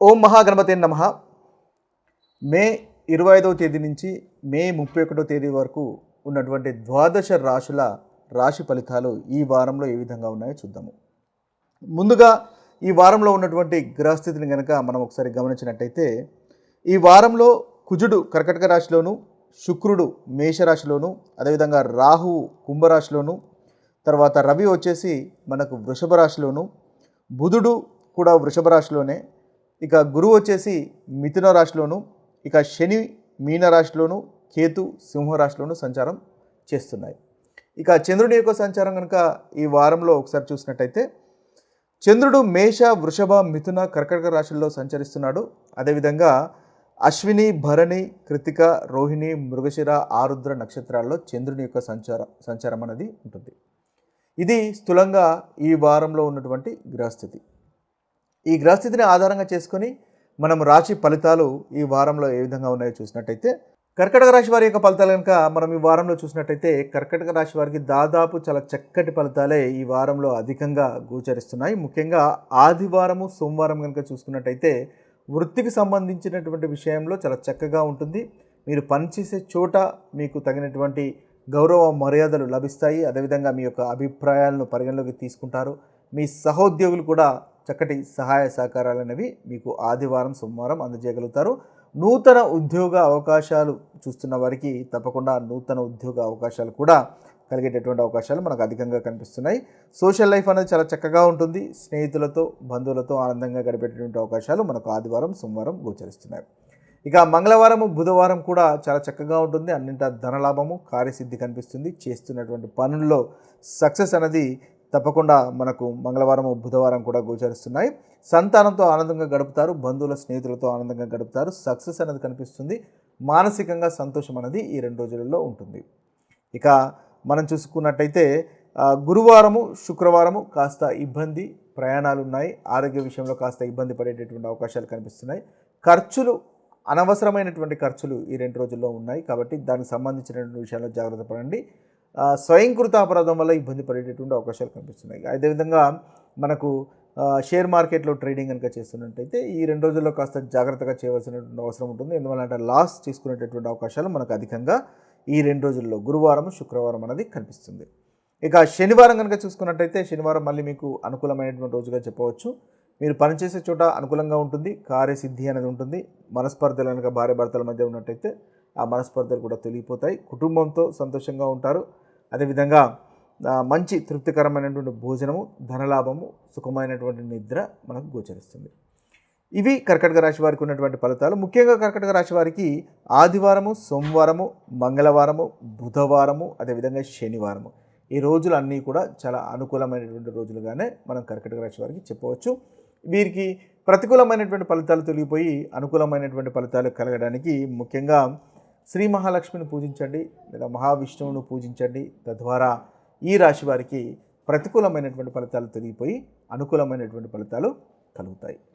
ఓం మహాగణపతి నమ. మే ఇరవై ఐదవ తేదీ నుంచి మే ముప్పై ఒకటో తేదీ వరకు ఉన్నటువంటి ద్వాదశ రాశుల రాశి ఫలితాలు ఈ వారంలో ఏ విధంగా ఉన్నాయో చూద్దాము. ముందుగా ఈ వారంలో ఉన్నటువంటి గ్రహస్థితిని కనుక మనం ఒకసారి గమనించినట్టయితే ఈ వారంలో కుజుడు కర్కటక రాశిలోను శుక్రుడు మేషరాశిలోను అదేవిధంగా రాహువు కుంభరాశిలోను తర్వాత రవి వచ్చేసి మనకు వృషభ రాశిలోను బుధుడు కూడా వృషభ రాశిలోనే ఇక గురువు వచ్చేసి మిథున రాశిలోను ఇక శని మీన రాశిలోను కేతు సింహరాశిలోను సంచారం చేస్తున్నాయి. ఇక చంద్రుడి యొక్క సంచారం కనుక ఈ వారంలో ఒకసారి చూసినట్టయితే చంద్రుడు మేష వృషభ మిథున కర్కటక రాశుల్లో సంచరిస్తున్నాడు. అదేవిధంగా అశ్విని భరణి కృతిక రోహిణి మృగశిర ఆరుద్ర నక్షత్రాల్లో చంద్రుని యొక్క సంచార సంచారం అనేది ఉంటుంది. ఇది స్థూలంగా ఈ వారంలో ఉన్నటువంటి గ్రహస్థితి. ఈ గ్రహస్థితిని ఆధారంగా చేసుకొని మనం రాశి ఫలితాలు ఈ వారంలో ఏ విధంగా ఉన్నాయో చూసినట్టయితే కర్కటక రాశి వారి యొక్క ఫలితాలు కనుక మనం ఈ వారంలో చూసినట్టయితే కర్కటక రాశి వారికి దాదాపు చాలా చక్కటి ఫలితాలే ఈ వారంలో అధికంగా గోచరిస్తున్నాయి. ముఖ్యంగా ఆదివారము సోమవారం కనుక చూసుకున్నట్టయితే వృత్తికి సంబంధించినటువంటి విషయంలో చాలా చక్కగా ఉంటుంది. మీరు పనిచేసే చోట మీకు తగినటువంటి గౌరవ మర్యాదలు లభిస్తాయి. అదేవిధంగా మీ యొక్క అభిప్రాయాలను పరిగణలోకి తీసుకుంటారు. మీ సహోద్యోగులు కూడా చక్కటి సహాయ సహకారాలు అనేవి మీకు ఆదివారం సోమవారం అందజేయగలుగుతారు. నూతన ఉద్యోగ అవకాశాలు చూస్తున్న వారికి తప్పకుండా నూతన ఉద్యోగ అవకాశాలు కూడా కలిగేటటువంటి అవకాశాలు మనకు అధికంగా కనిపిస్తున్నాయి. సోషల్ లైఫ్ అనేది చాలా చక్కగా ఉంటుంది. స్నేహితులతో బంధువులతో ఆనందంగా గడిపేటటువంటి అవకాశాలు మనకు ఆదివారం సోమవారం గోచరిస్తున్నాయి. ఇక మంగళవారం బుధవారం కూడా చాలా చక్కగా ఉంటుంది. అన్నింటా ధనలాభము కార్యసిద్ధి కనిపిస్తుంది. చేస్తున్నటువంటి పనుల్లో సక్సెస్ అనేది తప్పకుండా మనకు మంగళవారం బుధవారం కూడా గోచరిస్తున్నాయి. సంతానంతో ఆనందంగా గడుపుతారు బంధువుల స్నేహితులతో ఆనందంగా గడుపుతారు. సక్సెస్ అనేది కనిపిస్తుంది. మానసికంగా సంతోషం అనేది ఈ రెండు రోజులలో ఉంటుంది. ఇక మనం చూసుకున్నట్టయితే గురువారము శుక్రవారము కాస్త ఇబ్బంది ప్రయాణాలు ఉన్నాయి. ఆరోగ్య విషయంలో కాస్త ఇబ్బంది పడేటటువంటి అవకాశాలు కనిపిస్తున్నాయి. ఖర్చులు అనవసరమైనటువంటి ఖర్చులు ఈ రెండు రోజుల్లో ఉన్నాయి. కాబట్టి దానికి సంబంధించినటువంటి విషయాల్లో జాగ్రత్త పడండి. స్వయంకృత అపరాధం వల్ల ఇబ్బంది పడేటటువంటి అవకాశాలు కనిపిస్తున్నాయి. అదేవిధంగా మనకు షేర్ మార్కెట్లో ట్రేడింగ్ కనుక చేస్తున్నట్టయితే ఈ రెండు రోజుల్లో కాస్త జాగ్రత్తగా చేయవలసినటువంటి అవసరం ఉంటుంది. ఎందువల్లంటే లాస్ తీసుకునేటటువంటి అవకాశాలు మనకు అధికంగా ఈ రెండు రోజుల్లో గురువారం శుక్రవారం అనేది కనిపిస్తుంది. ఇక శనివారం కనుక చూసుకున్నట్టయితే శనివారం మళ్ళీ మీకు అనుకూలమైనటువంటి రోజుగా చెప్పవచ్చు. మీరు పనిచేసే చోట అనుకూలంగా ఉంటుంది. కార్యసిద్ధి అనేది ఉంటుంది. మనస్పర్ధలు కనుక భార్య భర్తల మధ్య ఉన్నట్టయితే ఆ మనస్పర్ధలు కూడా తొలగిపోతాయి. కుటుంబంతో సంతోషంగా ఉంటారు. అదేవిధంగా మంచి తృప్తికరమైనటువంటి భోజనము ధనలాభము సుఖమైనటువంటి నిద్ర మనకు గోచరిస్తుంది. ఇవి కర్కటక రాశి వారికి ఉన్నటువంటి ఫలితాలు. ముఖ్యంగా కర్కటక రాశి వారికి ఆదివారము సోమవారము మంగళవారము బుధవారము అదేవిధంగా శనివారము. ఈ రోజులు అన్నీ కూడా చాలా అనుకూలమైనటువంటి రోజులుగానే మనం కర్కటక రాశి వారికి చెప్పవచ్చు. వీరికి ప్రతికూలమైనటువంటి ఫలితాలు తొలగిపోయి అనుకూలమైనటువంటి ఫలితాలు కలగడానికి ముఖ్యంగా శ్రీ మహాలక్ష్మిని పూజించండి లేదా మహావిష్ణువును పూజించండి. తద్వారా ఈ రాశి వారికి ప్రతికూలమైనటువంటి ఫలితాలు తొలగిపోయి అనుకూలమైనటువంటి ఫలితాలు కలుగుతాయి.